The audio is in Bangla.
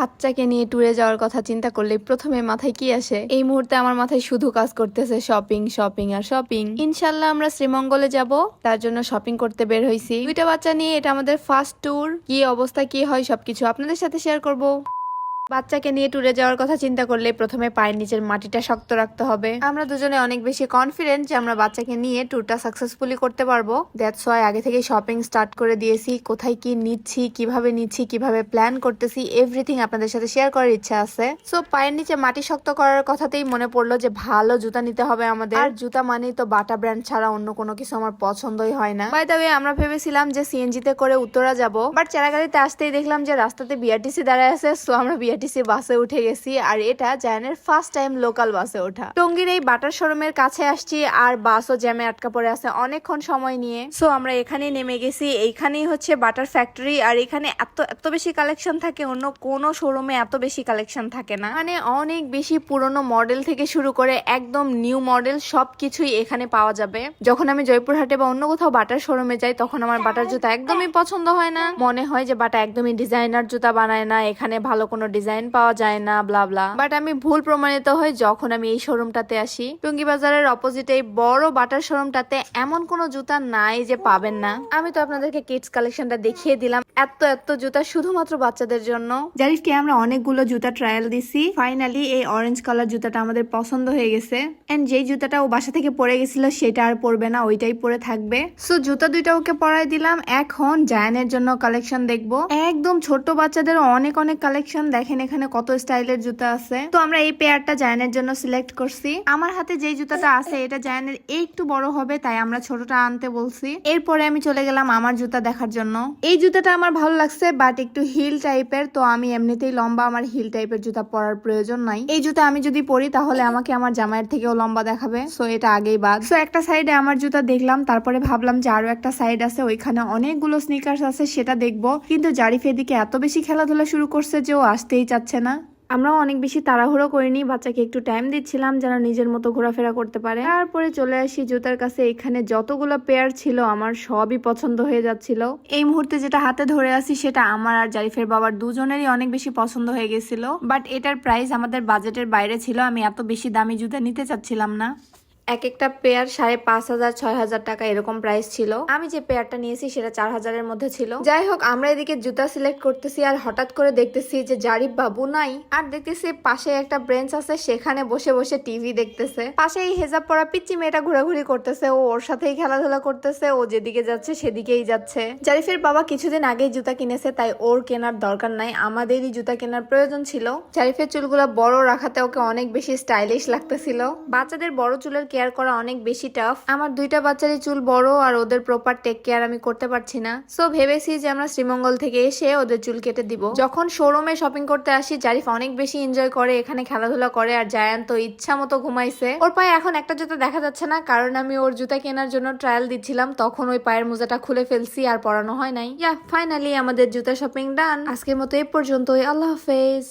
বাচ্চাকে নিয়ে ট্যুরে যাওয়ার কথা চিন্তা করলে প্রথমে মাথায় কি আসে? এই মুহূর্তে আমার মাথায় শুধু কাজ করতেছে শপিং শপিং আর শপিং ইনশাল্লাহ আমরা শ্রীমঙ্গলে যাব, তার জন্য শপিং করতে বের হয়েছি দুইটা বাচ্চা নিয়ে এটা আমাদের ফার্স্ট ট্যুর কি অবস্থা, কি হয় সবকিছু আপনাদের সাথে শেয়ার করব। বাচ্চাকে নিয়ে ট্যুরে যাওয়ার কথা চিন্তা করলে প্রথমে পায়ের নিচের মাটিটা শক্ত রাখতে হবে। আমরা দুজনে অনেক বেশি কনফিডেন্ট যে আমরা বাচ্চাকে নিয়ে ট্যুরটা সাকসেসফুলি করতে পারব। দ্যাটস ওয়াই আগে থেকে শপিং স্টার্ট করে দিয়েছি। কোথায় কি নিচ্ছি, কীভাবে নিচ্ছি, কীভাবে প্ল্যান করতেছি এভরিথিং আপনাদের সাথে শেয়ার করার ইচ্ছা আছে। সো পায়ের নিচে মাটি শক্ত করার কথাতেই মনে পড়ল যে ভালো জুতা নিতে হবে আমাদের। আর জুতা মানেই তো বাটা ব্র্যান্ড ছাড়া অন্য কোনো কিছু আমার পছন্দই হয় না। বাই দ্য ওয়ে আমরা ভেবেছিলাম যে সিএনজি তে করে উত্তরা যাব বাট চারাগাড়িতে আসতেই দেখলাম যে রাস্তাতে বিআরটিসি দাঁড়ায় আছে সো আমরা বিআরটিসি বাসে উঠে গেছি আর এটা জায়ানের ফার্স্ট টাইম লোকাল বাসে ওঠা। টঙ্গীর এই বাটার শোরুমের কাছে আসছি আর বাসও জ্যামে আটকা পড়ে আছে অনেকক্ষণ সময় নিয়ে। সো আমরা এখানেই নেমে গেছি। এইখানেই হচ্ছে বাটার ফ্যাক্টরি আর এখানে এত এত বেশি কালেকশন থাকে, অন্য কোনো শোরুমে এত বেশি কালেকশন থাকে না। মানে অনেক বেশি পুরনো মডেল থেকে শুরু করে একদম নিউ মডেল সবকিছুই এখানে পাওয়া যাবে। যখন আমি জয়পুরহাটে বা অন্য কোথাও বাটার শোরুমে যাই, তখন আমার বাটার জুতা একদমই পছন্দ হয় না। মনে হয় যে বাটা একদমই ডিজাইনার জুতা বানায় না, এখানে ভালো কোনো ডিজাইন পাওয়া যায় না ব্লা ব্লা বাট আমি ভুল প্রমাণিত হই যখন আমি এই শোরুমটাতে আসি। টুঙ্গি বাজারের অপোজিটে এই বড় বাটার শোরুমটাতে এমন কোনো জুতা নাই যে পাবেন না। আমি তো আপনাদেরকে কিডস কালেকশনটা দেখিয়ে দিলাম। এত এত জুতা শুধুমাত্র বাচ্চাদের জন্য। জারিফকে আমরা অনেকগুলো জুতা ট্রায়াল দিছি। ফাইনালি এই অরেঞ্জ কালার জুতাটা আমাদের পছন্দ হয়ে গেছে। এন্ড যেই জুতাটা ও বাসা থেকে পরে গেছিল, সেটা আর পরবে না, ওইটাই পরে থাকবে। সো জুতা দুইটা ওকে পরাই দিলাম। এখন জায়ানের জন্য কালেকশন দেখব। একদম ছোট বাচ্চাদের অনেক অনেক কালেকশন দেখেন এখানে কত স্টাইলের জুতা আছে। তো আমরা এই পেয়ারটা জায়ানের জন্য সিলেক্ট করছি। আমার হাতে যেই জুতাটা আছে, এটা জায়ানের একটু বড় হবে, তাই আমরা ছোটটা আনতে বলছি। এরপরে আমি চলে গেলাম আমার জুতা দেখার জন্য। এই জুতাটা আমার ভালো লাগছে বাট একটু হিল টাইপের তো আমি এমনিতেই লম্বা আমার হিল টাইপের জুতা পরার প্রয়োজন নাই। এই জুতা আমি যদি পরি, তাহলে আমাকে আমার জামাইয়ের থেকেও লম্বা দেখাবে। সো এটা আগেই বাদ। সো একটা সাইডে আমার জুতা দেখলাম, তারপরে ভাবলাম যে আরও একটা সাইড আছে, ওইখানে অনেকগুলো স্নিকার্স আছে, সেটা দেখব। কিন্তু জারিফ এদিকে এত বেশি খেলাধুলা শুরু করছে যে ও আসতেই চাচ্ছে না। আমরাও অনেক বেশি তাড়াহুড়ো করিনি, বাচ্চাকে একটু টাইম দিচ্ছিলাম যেন নিজের মতো ঘোরাফেরা করতে পারে। তারপরে চলে আসি জুতার কাছে, এখানে যতগুলো পেয়ার ছিল আমার সবই পছন্দ হয়ে যাচ্ছিল। এই মুহূর্তে যেটা হাতে ধরে আছি সেটা আমার আর জারিফের বাবার দুজনেরই অনেক বেশি পছন্দ হয়ে গেছিল। বাট এটার প্রাইস আমাদের বাজেটের বাইরে ছিল, আমি এত বেশি দামি জুতা নিতে চাচ্ছিলাম না। এক একটা পেয়ার সাড়ে পাঁচ হাজার, ছয় হাজার টাকা এরকম প্রাইস ছিল। আমি যে পেয়ারটা নিয়েছি সেটা চার হাজারের মধ্যে ছিল। যাই হোক, আমরা এদিকে জুতা সিলেক্ট করতেছি আর হঠাৎ করে দেখতেছি যে জারিফ বাবু নাই। আর দেখতেছি পাশে একটা ব্রেঞ্চ আছে, সেখানে বসে বসে টিভি দেখতেছে। পাশে এই হেজাব পরা পিচ্চি মেয়েটা ঘোরাঘুরি করতেছে। ও ওর সাথেই খেলাধুলা করতেছে। ও যেদিকে যাচ্ছে সেদিকেই যাচ্ছে। জারিফের বাবা কিছুদিন আগেই জুতা কিনেছে, তাই ওর কেনার দরকার নাই। আমাদেরই জুতা কেনার প্রয়োজন ছিল। জারিফের চুলগুলো বড় রাখাতে ওকে অনেক বেশি স্টাইলিশ লাগতেছিল। বাচ্চাদের বড় চুলের কেয়ার করা অনেক বেশি টাফ আমার দুইটা বাচ্চারই চুল বড় আর ওদের প্রপার টেক কেয়ার আমি করতে পারছি না। সো ভেবেছি যে আমরা শ্রীমঙ্গল থেকে এসে ওদের চুল কেটে দিব। যখন শোরুমে শপিং করতে আসি, জারিফ অনেক বেশি এনজয় করে, এখানে খেলাধুলা করে আর জায়ান তো ইচ্ছা মতো ঘুমাইছে। ওর পায়ে এখন একটা জুতা দেখা যাচ্ছে না, কারণ আমি ওর জুতা কেনার জন্য ট্রায়াল দিচ্ছিলাম। তখন ওই পায়ের মোজাটা খুলে ফেলছি আর পরানো হয় নাই। ফাইনালি আমাদের জুতা শপিং ডান আজকের মতো এ পর্যন্তই। আল্লাহ হাফেজ।